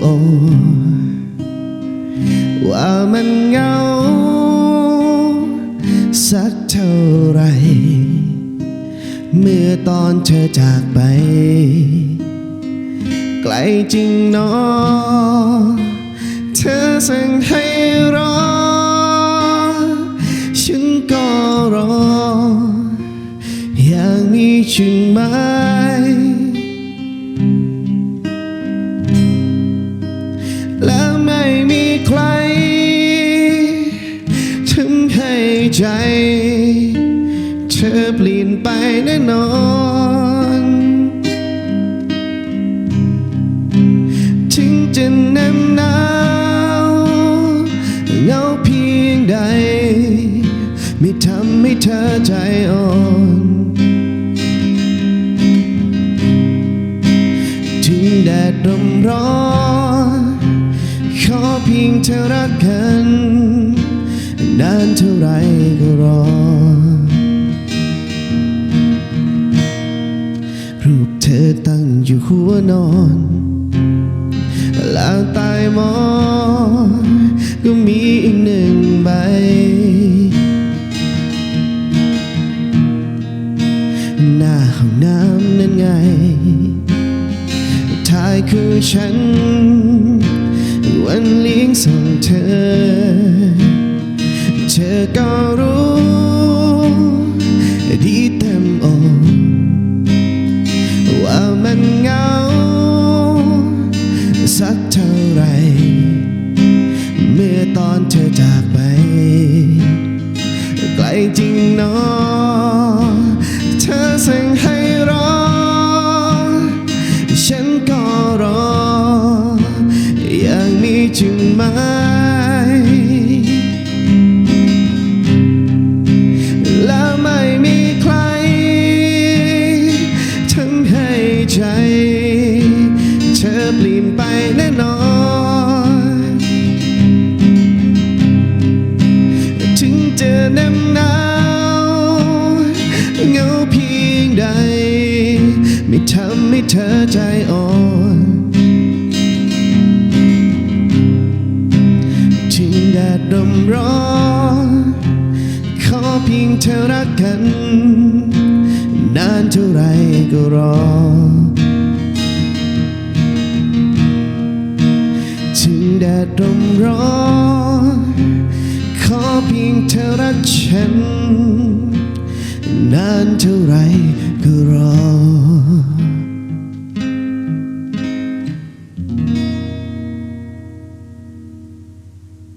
เต็มอว่ามันเงา สักเท่าไร เมื่อตอนเธอจากไป ไกลจริงเนอ เธอสั่งให้รอ ฉันก็รอ อย่างนี้ใช่ไหมแใจ เธอเปลี่ยนไปแน่นอน ถึงจะแนมหนาวเหงาเพียงใด ไม่ทำให้เธอใจอ่อนถึงแดดร่มร้อน ขอเพียงเธอรักกัน นานเท่าไรก็รอ รูปเธอตั้งอยู่หัวนอนล้วใต้หมอก็มีอีกหนึ่งใบ หน้าห้องน้ำนั่นไงท้ายคือฉัน วันเลี้ยงส่งเธอ เธอก็รู้ดีเต็มอกว่ามันเหงาสักเท่าไหรเมื่อตอนเธอจากไป ไกลจริงเนอเธอสั่งให้รอ ฉันก็รอ อย่างนี้จึงหมแเปลี่ยนไปแน่นอน ถึงเจะแนมหนาวเหงาเพียงใด ไม่ทำให้เธอใจอ่อนถึงแดดร่มร้อนขอเพียงเธอรักกัน นานเท่าไรก็รอ ดดร่มร้อนขอเพียงเธอรักฉัน นานเท่าไรก็รอ